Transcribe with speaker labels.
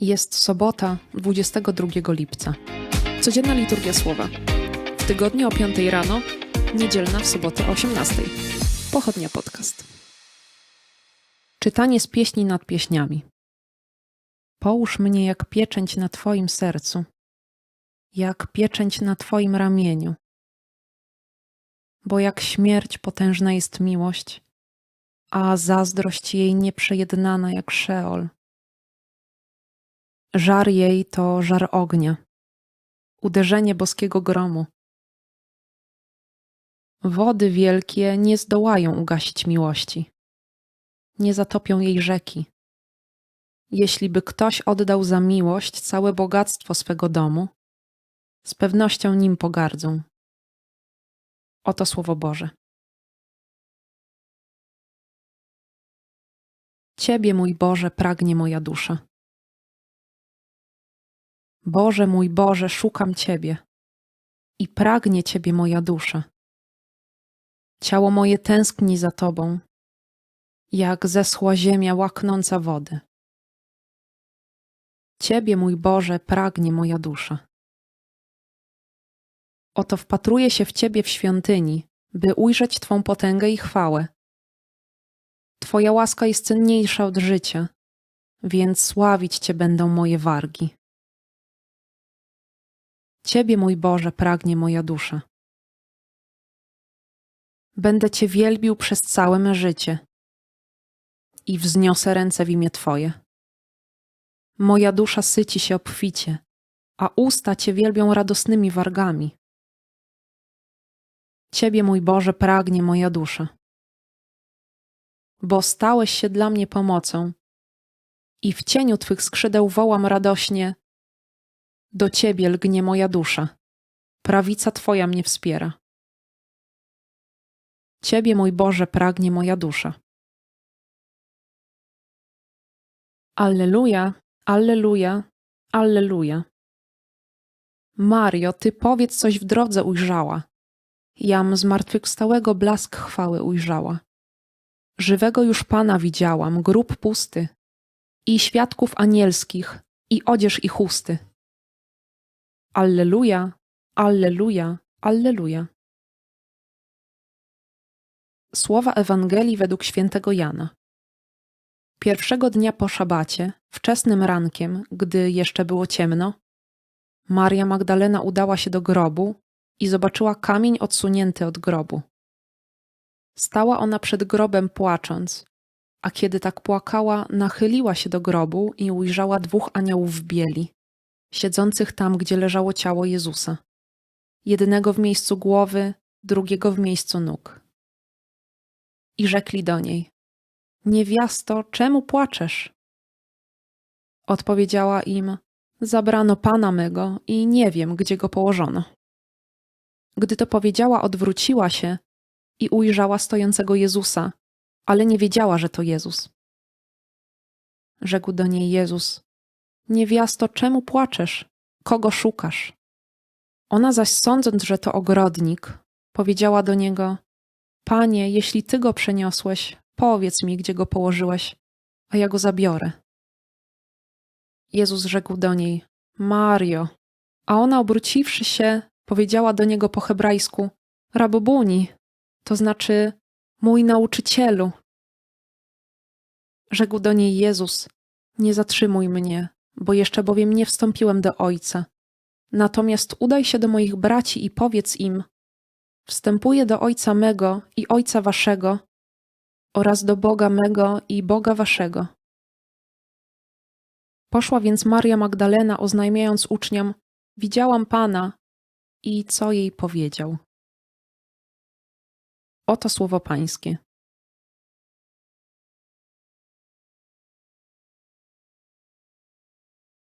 Speaker 1: Jest sobota, 22 lipca. Codzienna liturgia słowa. W tygodniu o 5 rano, niedzielna w sobotę o 18. Pochodnia podcast. Czytanie z pieśni nad pieśniami. Połóż mnie jak pieczęć na Twoim sercu, jak pieczęć na Twoim ramieniu. Bo jak śmierć potężna jest miłość, a zazdrość jej nieprzejednana jak szeol. Żar jej to żar ognia, uderzenie boskiego gromu. Wody wielkie nie zdołają ugasić miłości, nie zatopią jej rzeki. Jeśli by ktoś oddał za miłość całe bogactwo swego domu, z pewnością nim pogardzą. Oto słowo Boże. Ciebie, mój Boże, pragnie moja dusza. Boże mój Boże, szukam Ciebie i pragnie Ciebie moja dusza. Ciało moje tęskni za Tobą, jak zeschła ziemia łaknąca wody. Ciebie, mój Boże, pragnie moja dusza. Oto wpatruję się w Ciebie w świątyni, by ujrzeć Twą potęgę i chwałę. Twoja łaska jest cenniejsza od życia, więc sławić Cię będą moje wargi. Ciebie, mój Boże, pragnie moja dusza. Będę Cię wielbił przez całe me życie i wzniosę ręce w imię Twoje. Moja dusza syci się obficie, a usta Cię wielbią radosnymi wargami. Ciebie, mój Boże, pragnie moja dusza. Bo stałeś się dla mnie pomocą i w cieniu Twych skrzydeł wołam radośnie do Ciebie lgnie moja dusza, prawica Twoja mnie wspiera. Ciebie, mój Boże, pragnie moja dusza. Alleluja, alleluja, alleluja. Mario, Ty powiedz coś w drodze ujrzała. Jam zmartwychwstałego blask chwały ujrzała. Żywego już Pana widziałam, grób pusty, i świadków anielskich, i odzież i chusty. Alleluja, Alleluja, Alleluja. Słowa Ewangelii według świętego Jana. Pierwszego dnia po szabacie, wczesnym rankiem, gdy jeszcze było ciemno, Maria Magdalena udała się do grobu i zobaczyła kamień odsunięty od grobu. Stała ona przed grobem płacząc, a kiedy tak płakała, nachyliła się do grobu i ujrzała dwóch aniołów w bieli siedzących tam, gdzie leżało ciało Jezusa. Jednego w miejscu głowy, drugiego w miejscu nóg. I rzekli do niej: Niewiasto, czemu płaczesz? Odpowiedziała im: Zabrano pana mego i nie wiem, gdzie go położono. Gdy to powiedziała, odwróciła się i ujrzała stojącego Jezusa, ale nie wiedziała, że to Jezus. Rzekł do niej Jezus: Niewiasto, czemu płaczesz? Kogo szukasz? Ona zaś sądząc, że to ogrodnik, powiedziała do niego: Panie, jeśli ty go przeniosłeś, powiedz mi, gdzie go położyłeś, a ja go zabiorę. Jezus rzekł do niej: Mario. A ona obróciwszy się, powiedziała do niego po hebrajsku: Rabobuni, to znaczy mój nauczycielu. Rzekł do niej Jezus: Nie zatrzymuj mnie, bo jeszcze bowiem nie wstąpiłem do Ojca. Natomiast udaj się do moich braci i powiedz im: Wstępuję do Ojca mego i Ojca waszego, oraz do Boga mego i Boga waszego. Poszła więc Maria Magdalena, oznajmiając uczniom: Widziałam Pana i co jej powiedział. Oto słowo Pańskie.